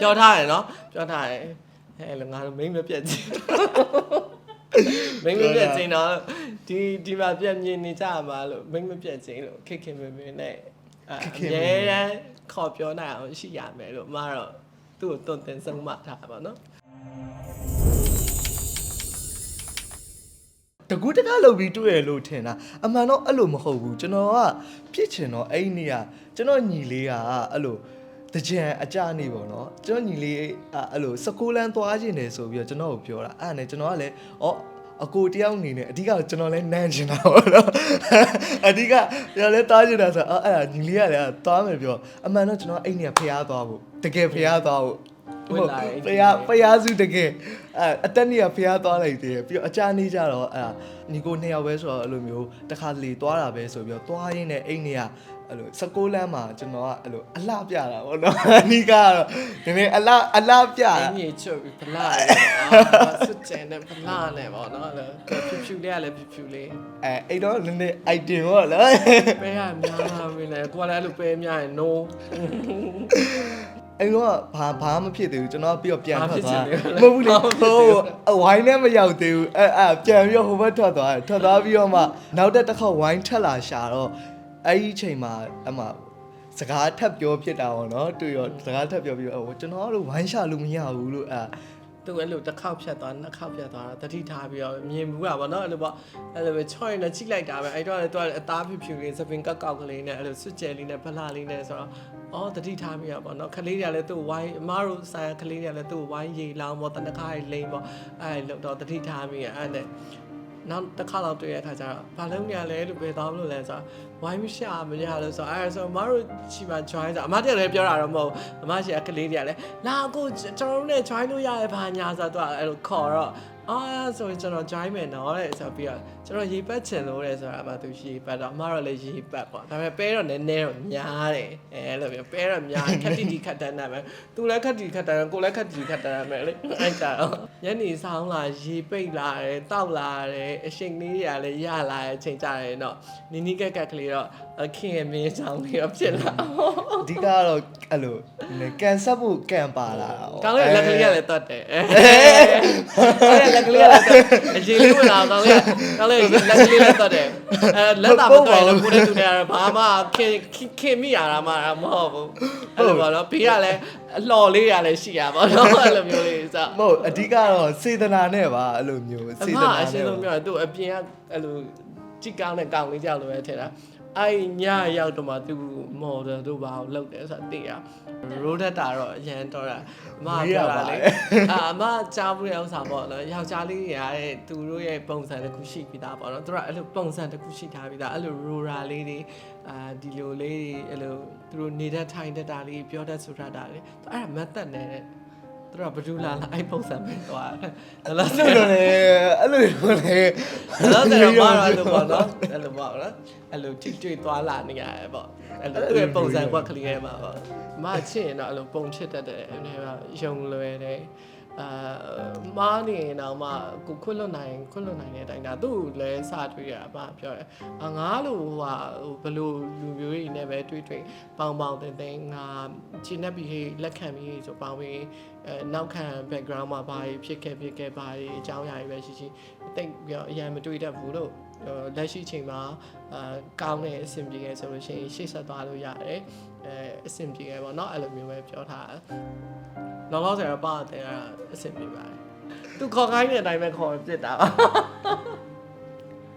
ပြောထားတယ်နော်ပြောထားတယ်ဟဲ့လေငါတို့မိမ့်မပြတ်ချင်းမိမ့်မပြတ်ချင်းတော့ဒီဒီမှာပြတ်မြင်နေကြမှာလို့မိမ့်မပြတ်ချင်းလို့ခိခင်မမင်းနဲ့အဲရဲရန်ခေါ်ပြောနိုင်အောင်ရှိရမယ်လို့မတော့သူ့ကိုတွန်တင်ဆုံးမထားပါနော်တကူးတကားလုပ်ပြီးတွေ့ရလို့ထင်တာအမှန်တော့အဲ့လိုမဟုတ်ဘူးကျွန်တော်ကဖြစ်ချင်တော့အဲ့ဒီနေ့ကကျွန်တော်ညီလေးကအဲ့လို တကြံအကြနေပေါ့နော်ကျွန်တော်ညီလေးအဲ့လိုစကူလန်းသွားခြင်းတယ်ဆိုပြီးတော့ကျွန်တော်ကိုပြောတာအဲ့ဒါနဲ့ကျွန်တော်ကလည်းဩအကိုတယောက်အနေနဲ့အဓိကကျွန်တော်လည်းနမ်းချင်တာပေါ့နော်အဓိကကျွန်တော်လည်းတားချင်တာဆိုတော့အဲ့ဒါညီလေးကလည်းသွားမယ်ပြောအမှန်တော့ကျွန်တော်အဲ့ဒီနေ့ကဖျားသွားဖို့တကယ်ဖျားသွားဖို့ဝင်လာရင်ဖျားဖျားစုတကယ်အဲအတက်နေကဖျားသွားလိုက်သေးတယ်ပြီးတော့အကြနေကြတော့အဲညီကိုနှစ်ယောက်ပဲဆိုတော့အဲ့လိုမျိုးတစ်ခါတလေသွားတာပဲဆိုပြီးတော့သွားရင်းနဲ့အိတ်နေက အဲ့လို16လမ်းမှာကျွန်တော်ကအဲ့လိုအလှပြတာပေါ့နော်အနီးကတော့နည်းနည်းအလှအလှပြတာအင်းကြီးချုပ်ပြီးဖလာနဲ့အာစွတ်ကျန်တဲ့ဖလာနဲ့ပေါ့နော်အဲ့ဖြူဖြူလေးကလည်းဖြူဖြူလေးအဲအဲ့တော့နည်းနည်း item ပေါ့နော်ပဲရများလာပြီလေကိုကလည်းအဲ့လိုပဲများရင် no အဲ့တော့ဘာဘာမှမဖြစ်သေးဘူးကျွန်တော်ပြီးတော့ပြန်ဘာထွက်ဖြစ်သွားချင်လဲမဟုတ်ဘူးလေဘာဖြစ်ချင်လဲဟိုအဝိုင်းနဲ့မရောက်သေးဘူးအဲအဲပြန်ပြီးတော့ဟိုဘက်ထွက်သွားတယ်ထွက်သွားပြီးတော့မှနောက်တစ်တစ်ခေါက်ဝိုင်းထက်လာရှာတော့ အဲ့ဒီအချိန်မှာအမှစကားထပ်ပြောဖြစ်တာပေါ့နော်တွေ့ရောစကားထပ်ပြောပြီးတော့ဟိုကျွန်တော်တို့ဝိုင်းရှာလို့မရဘူးလို့အဲသူအဲ့လိုတစ်ခေါက်ဖြတ်သွားနှစ်ခေါက်ဖြတ်သွားတာတတိထားပြီးတော့မြင်ဘူးတာပေါ့နော်အဲ့လိုပေါ့အဲ့လိုပဲချော့ရင်လည်းချိလိုက်တာပဲအဲ့တော့လည်းသူကအသားဖြူဖြူလေးစပင်ကောက်ကောက်ကလေးနဲ့အဲ့လိုစွတ်ကျဲလေးနဲ့ဖလာလေးနဲ့ဆိုတော့အော်တတိထားပြီးတော့ပေါ့နော်ခလေးတွေကလည်းသူ့ဝိုင်းအမားတို့ဆိုင်ကလေးတွေကလည်းသူ့ဝိုင်းရေလောင်းပေါ့တနခါးလိမ့်ပေါ့အဲ့လောက်တော့တတိထားပြီးအဲ့နဲ့ နောက်တစ်ခါတော့တွေ့ရတဲ့အခါကျတော့ဘာလုံးရလဲလို့ပဲတောင်းလို့လဲဆိုတော့ဝိုင်းမရှာမရလို့ဆိုတော့အဲ့ဆိုမတို့ချီပါ join ဆိုအမတည်းလည်းပြောတာတော့မဟုတ်အမရှိကကလေးတွေကလည်းလာကိုကျွန်တော်တို့နဲ့ join လို့ရတယ်ဘာညာဆိုတော့အဲ့လိုခေါ်တော့ အာဆိုရင်ကျွန်တော် join မယ်နော်တဲ့ဆိုပြီးတော့ကျွန်တော်ရေပတ်ချင်လို့တဲ့ဆိုတာအမသူရေပတ်တော့အမတော့လည်းရေပတ်ပေါ့ဒါပေမဲ့ပဲတော့နည်းနည်းတော့များတယ်အဲအဲ့လိုမျိုးပဲတော့များခက်တီတီခက်တန်းတာပဲသူလည်းခက်တီခက်တန်းကိုလည်းခက်တီခက်တန်းမယ်လေအဲ့ကြတော့ညနေဆောင်လာရေပိတ်လာတယ်တောက်လာတယ်အရှိန်လေးတွေကလည်းရလာတဲ့အချိန်ကြတယ်တော့နီနီကက်ကက်ကလေးတော့ခင်ရဲ့မင်းဆောင်လေးတော့ဖြစ်လာအဓိကကတော့အဲ့လိုကန်ဆက်ဖို့ကန်ပါလာတာပေါ့ကောင်းလေးလက်ကလေးကလည်းတတ်တယ်အဲလက်ကလေးကလည်းအရင်လေးဝင်လာကောင်းလေးကောင်းလေးလက်ကလေးလည်းတတ်တယ်အဲလက်တာမတော်ရင်ကိုလည်းသူနေရဘာမှခင်ခင်မိရတာမှမဟုတ်ဘူးအဲ့လိုပေါ့နော်ဘေးကလည်းအလှော်လေးရလည်းရှိရပါတော့အဲ့လိုမျိုးလေးစမဟုတ်အဓိကတော့စေတနာနဲ့ပါအဲ့လိုမျိုးအစေမတနာအရှနဲ့င်းပါဆုံးပြောရင်သူ့အပြင်ကအဲ့လို ကြည့်ကောင်းတဲ့ကောင်းလေးကြောက်လို့ပဲထင်တာအဲ့ညရောက်တော့မှသူမော်ဒယ်တို့ဘာကိုလုပ်တယ်ဆိုတာသိရရိုးတက်တာတော့အရန်တော့တာအမပြောတာလေအာအမကြားဘူးတဲ့ဥစ္စာပေါ့နော်ယောက်ျားလေးတွေကတဲ့သူတို့ရဲ့ပုံစံတစ်ခုရှိပြီးသားပေါ့နော်သူတို့ကအဲ့လိုပုံစံတစ်ခုရှိထားပြီးသားအဲ့လိုရိုရာလေးတွေအာဒီလိုလေးတွေအဲ့လိုသူတို့နေတတ်ထိုင်တတ်တာလေးပြောတတ်ဆိုတတ်တာလေးအဲ့ဒါမတ်သက်နေတဲ့ သူတို့ကဘဒူလာလာအဲ့ပုံစံပဲသွားတယ်လားအဲ့လိုလေအဲ့လိုလေအဲ့တော့တော့မရလို့ပေါ့နော်အဲ့လိုပေါ့နော်အဲ့လိုထိတွေ့သွားလာနေရတယ်ပေါ့အဲ့လိုသူ့ရဲ့ပုံစံကွက်ကလေးရဲ့မှာပေါ့မချစ်ရင်တော့အဲ့လိုပုံချစ်တတ်တယ်အဲ့ဒါယုံလွယ်တယ် အာမားနေရင်တော့မှကိုခွတ်လွတ်နိုင်ခွတ်လွတ်နိုင်တဲ့အတိုင်းဒါသူ့လည်းစတွေ့ရပါပြောတယ်။ငါလိုဟိုဟာဟိုဘလို့လူမျိုးတွေနဲ့ပဲတွေ့တွေ့ပေါင်ပေါင်တင်းတင်းငါခြေနဲ့ပြီးလက်ခံပြီးဆိုပေါင်ပြီးအဲနောက်ခံ background မှာဘာတွေဖြစ်ခဲ့ဖြစ်ခဲ့ဘာတွေအကြောင်းအရာတွေပဲရှိရှိတိတ်ပြီးအရင်မတွေ့တတ်ဘူးလို့လက်ရှိချိန်မှာအာကောင်းတဲ့အဆင်ပြေခဲ့ဆိုလို့ရှိရင်ရှေ့ဆက်သွားလို့ရတယ်အဲအဆင်ပြေခဲ့ပေါ့နော်အဲ့လိုမျိုးပဲပြောထားတာ လောလောဆယ်တော့ပါတဲ့အအဆင်ပြေပါတယ်သူခေါ်ခိုင်းတဲ့အတိုင်းပဲခေါ်ပြစ်တာပါ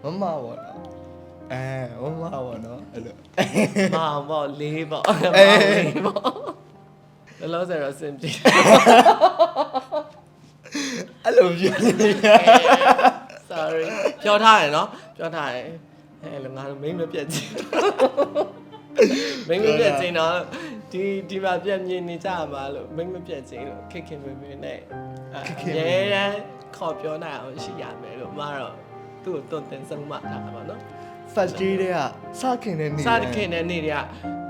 မမပေါ့နော်အဲမမပေါ့နော်အဲ့လိုမအောင်ပေါ့လေးပေါ့အေးမအောင်လေးပေါ့လောလောဆယ်တော့အဆင်ပြေအဲ့လိုပြောနေ sorry ပြောထားတယ်နော်ပြောထားတယ်အဲလေငါတို့မိမ့်မပြတ်ချင်းမိမ့်မပြတ်ချင်းတော့ ဒီဒီမှာပြတ်မြင်နေကြမှာလို့မိမ့်မပြတ်ချင်းလို့ခိခင်မမင်းနဲ့အဲရဲရန်ခေါ်ပြောနိုင်အောင်ရှိရမယ်လို့မတော့သူ့ကိုတွန်တင်ဆုံးမထားတာပါနော် first day တဲ့ကစခင်တဲ့နေ့စတခင်တဲ့နေ့တွေက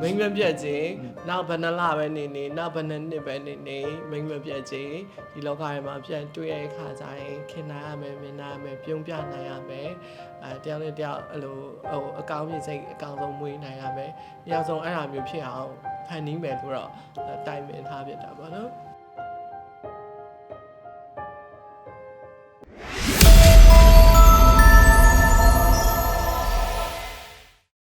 မိမ့်မပြတ်ချင်းနောက်ဘယ်နှလပဲနေနေနောက်ဘယ်နှစ်နှစ်ပဲနေနေမိမ့်မပြတ်ချင်းဒီလောကထဲမှာပြန်တွေ့ရတဲ့ခါကျရင်ခင်နိုင်ရမယ်မြင်နိုင်ရမယ်ပြုံးပြနိုင်ရမယ်အဲတယောက်နဲ့တယောက်အဲ့လိုဟိုအကောင်းမြင်စိတ်အကောင်းဆုံးမွေးနိုင်ရမယ်တယောက်ဆုံးအဲ့လိုမျိုးဖြစ်အောင်ဖန်တီးမယ်လို့တော့တိုင်ပင်ထားပြတာပေါ့နော်